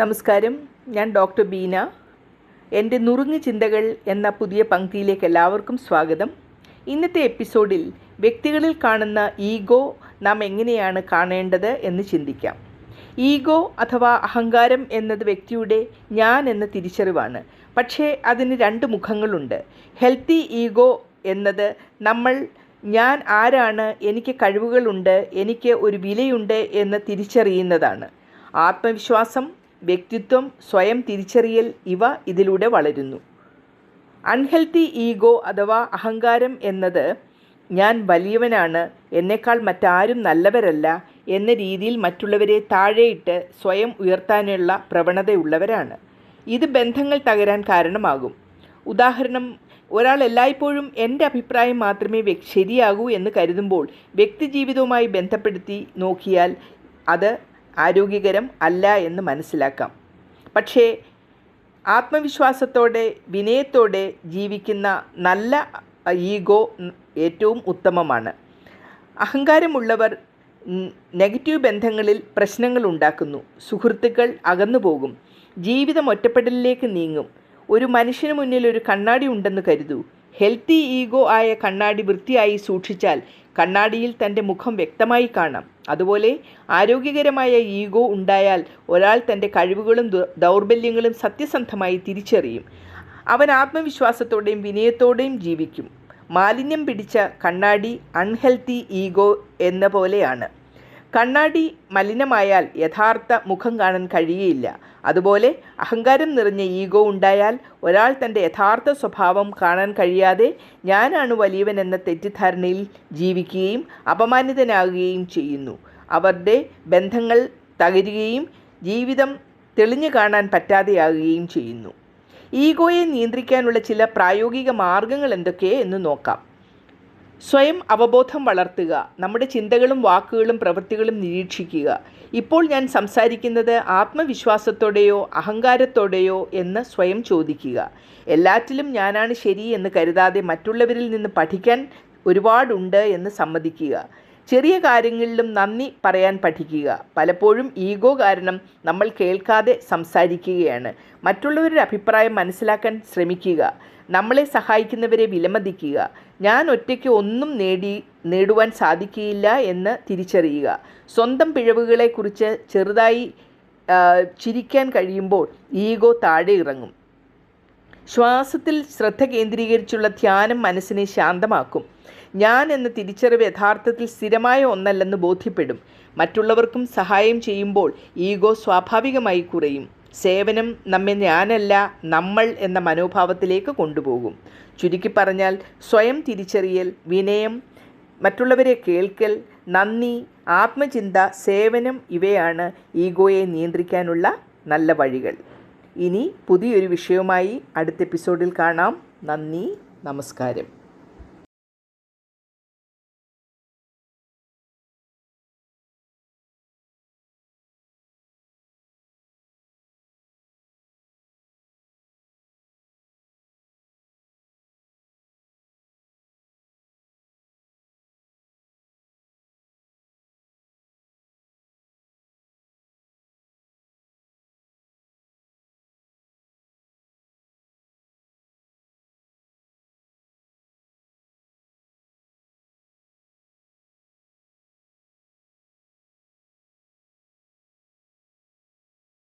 നമസ്കാരം. ഞാൻ ഡോക്ടർ ബീന. എന്റെ നുറുങ്ങി ചിന്തകൾ എന്ന പുതിയ പങ്ക്തിയിലേക്ക് എല്ലാവർക്കും സ്വാഗതം. ഇന്നത്തെ എപ്പിസോഡിൽ വ്യക്തികളിൽ കാണുന്ന ഈഗോ നാം എങ്ങനെയാണ് കാണേണ്ടത് എന്ന് ചിന്തിക്കാം. ഈഗോ അഥവാ അഹങ്കാരം എന്നത് വ്യക്തിയുടെ ഞാൻ എന്ന തിരിച്ചറിവാണ്. പക്ഷേ അതിന് രണ്ട് മുഖങ്ങളുണ്ട്. ഹെൽത്തി ഈഗോ എന്നത് നമ്മൾ ഞാൻ ആരാണ് എനിക്ക് കഴിവുകളുണ്ട് എനിക്ക് ഒരു വിലയുണ്ട് എന്ന് തിരിച്ചറിയുന്നതാണ്. ആത്മവിശ്വാസം വ്യക്തിത്വം സ്വയം തിരിച്ചറിയൽ ഇവ ഇതിലൂടെ വളരുന്നു. അൺഹെൽത്തി ഈഗോ അഥവാ അഹങ്കാരം എന്നത് ഞാൻ വലിയവനാണ് എന്നേക്കാൾ മറ്റാരും നല്ലവരല്ല എന്ന രീതിയിൽ മറ്റുള്ളവരെ താഴെയിട്ട് സ്വയം ഉയർത്താനുള്ള പ്രവണതയുള്ളവരാണ്. ഇത് ബന്ധങ്ങൾ തകരാൻ കാരണമാകും. ഉദാഹരണം ഒരാൾ എല്ലായ്പ്പോഴും എന്റെ അഭിപ്രായം മാത്രമേ ശരിയാകൂ എന്ന് കരുതുമ്പോൾ വ്യക്തിജീവിതവുമായി ബന്ധപ്പെടുത്തി നോക്കിയാൽ അത് ആരോഗ്യകരം അല്ല എന്ന് മനസ്സിലാക്കാം. പക്ഷേ ആത്മവിശ്വാസത്തോടെ വിനയത്തോടെ ജീവിക്കുന്ന നല്ല ഈഗോ ഏറ്റവും ഉത്തമമാണ്. അഹങ്കാരമുള്ളവർ നെഗറ്റീവ് ബന്ധങ്ങളിൽ പ്രശ്നങ്ങൾ ഉണ്ടാക്കുന്നു. സുഹൃത്തുക്കൾ അകന്നു പോകും. ജീവിതം ഒറ്റപ്പെടലിലേക്ക് നീങ്ങും. ഒരു മനുഷ്യന് മുന്നിൽ ഒരു കണ്ണാടി ഉണ്ടെന്ന് കരുതൂ. ഹെൽത്തി ഈഗോ ആയ കണ്ണാടി വൃത്തിയായി സൂക്ഷിച്ചാൽ കണ്ണാടിയിൽ തന്റെ മുഖം വ്യക്തമായി കാണാം. അതുപോലെ ആരോഗ്യകരമായ ഈഗോ ഉണ്ടായാൽ ഒരാൾ തന്റെ കഴിവുകളും ദൗർബല്യങ്ങളും സത്യസന്ധമായി തിരിച്ചറിയും. അവൻ ആത്മവിശ്വാസത്തോടെയും വിനയത്തോടെയും ജീവിക്കും. മാലിന്യം പിടിച്ച കണ്ണാടി അൺഹെൽത്തി ഈഗോ എന്ന പോലെയാണ്. കണ്ണാടി മലിനമായാൽ യഥാർത്ഥ മുഖം കാണാൻ കഴിയുകയില്ല അതുപോലെ അഹങ്കാരം നിറഞ്ഞ ഈഗോ ഉണ്ടായാൽ ഒരാൾ തന്റെ യഥാർത്ഥ സ്വഭാവം കാണാൻ കഴിയാതെ ഞാനാണ് വലിയവൻ എന്ന തെറ്റിദ്ധാരണയിൽ ജീവിക്കുകയും അപമാനിതനാകുകയും ചെയ്യുന്നു. അവരുടെ ബന്ധങ്ങൾ തകരുകയും ജീവിതം തെളിഞ്ഞു കാണാൻ പറ്റാതെയാകുകയും ചെയ്യുന്നു. ഈഗോയെ നിയന്ത്രിക്കാനുള്ള ചില പ്രായോഗിക മാർഗങ്ങൾ എന്തൊക്കെ എന്ന് നോക്കാം. സ്വയം അവബോധം വളർത്തുക നമ്മുടെ ചിന്തകളും വാക്കുകളും പ്രവൃത്തികളും നിരീക്ഷിക്കുക. ഇപ്പോൾ ഞാൻ സംസാരിക്കുന്നത് ആത്മവിശ്വാസത്തോടെയോ അഹങ്കാരത്തോടെയോ എന്ന് സ്വയം ചോദിക്കുക. എല്ലാറ്റിലും ഞാനാണ് ശരി എന്ന് കരുതാതെ മറ്റുള്ളവരിൽ നിന്ന് പഠിക്കാൻ ഒരുപാടുണ്ട് എന്ന് സമ്മതിക്കുക. ചെറിയ കാര്യങ്ങളിലും നന്ദി പറയാൻ പഠിക്കുക. പലപ്പോഴും ഈഗോ കാരണം നമ്മൾ കേൾക്കാതെ സംസാരിക്കുകയാണ്. മറ്റുള്ളവരുടെ അഭിപ്രായം മനസ്സിലാക്കാൻ ശ്രമിക്കുക. നമ്മളെ സഹായിക്കുന്നവരെ വിലമതിക്കുക. ഞാൻ ഒറ്റയ്ക്ക് ഒന്നും നേടി നേടുവാൻ സാധിക്കുകയില്ല എന്ന് തിരിച്ചറിയുക. സ്വന്തം പിഴവുകളെക്കുറിച്ച് ചെറുതായി ചിരിക്കാൻ കഴിയുമ്പോൾ ഈഗോ താഴെ ഇറങ്ങും. ശ്വാസത്തിൽ ശ്രദ്ധ കേന്ദ്രീകരിച്ചുള്ള ധ്യാനം മനസ്സിനെ ശാന്തമാക്കും. ഞാൻ എന്ന തിരിച്ചറിവ് യഥാർത്ഥത്തിൽ സ്ഥിരമായ ഒന്നല്ലെന്ന് ബോധ്യപ്പെടും. മറ്റുള്ളവർക്കും സഹായം ചെയ്യുമ്പോൾ ഈഗോ സ്വാഭാവികമായി കുറയും. സേവനം നമ്മെ ഞാനല്ല നമ്മൾ എന്ന മനോഭാവത്തിലേക്ക് കൊണ്ടുപോകും. ചുരുക്കി പറഞ്ഞാൽ സ്വയം തിരിച്ചറിയൽ വിനയം മറ്റുള്ളവരെ കേൾക്കൽ നന്ദി ആത്മചിന്ത സേവനം ഇവയാണ് ഈഗോയെ നിയന്ത്രിക്കാനുള്ള നല്ല വഴികൾ. ഇനി പുതിയൊരു വിഷയവുമായി അടുത്ത എപ്പിസോഡിൽ കാണാം. നന്ദി നമസ്കാരം.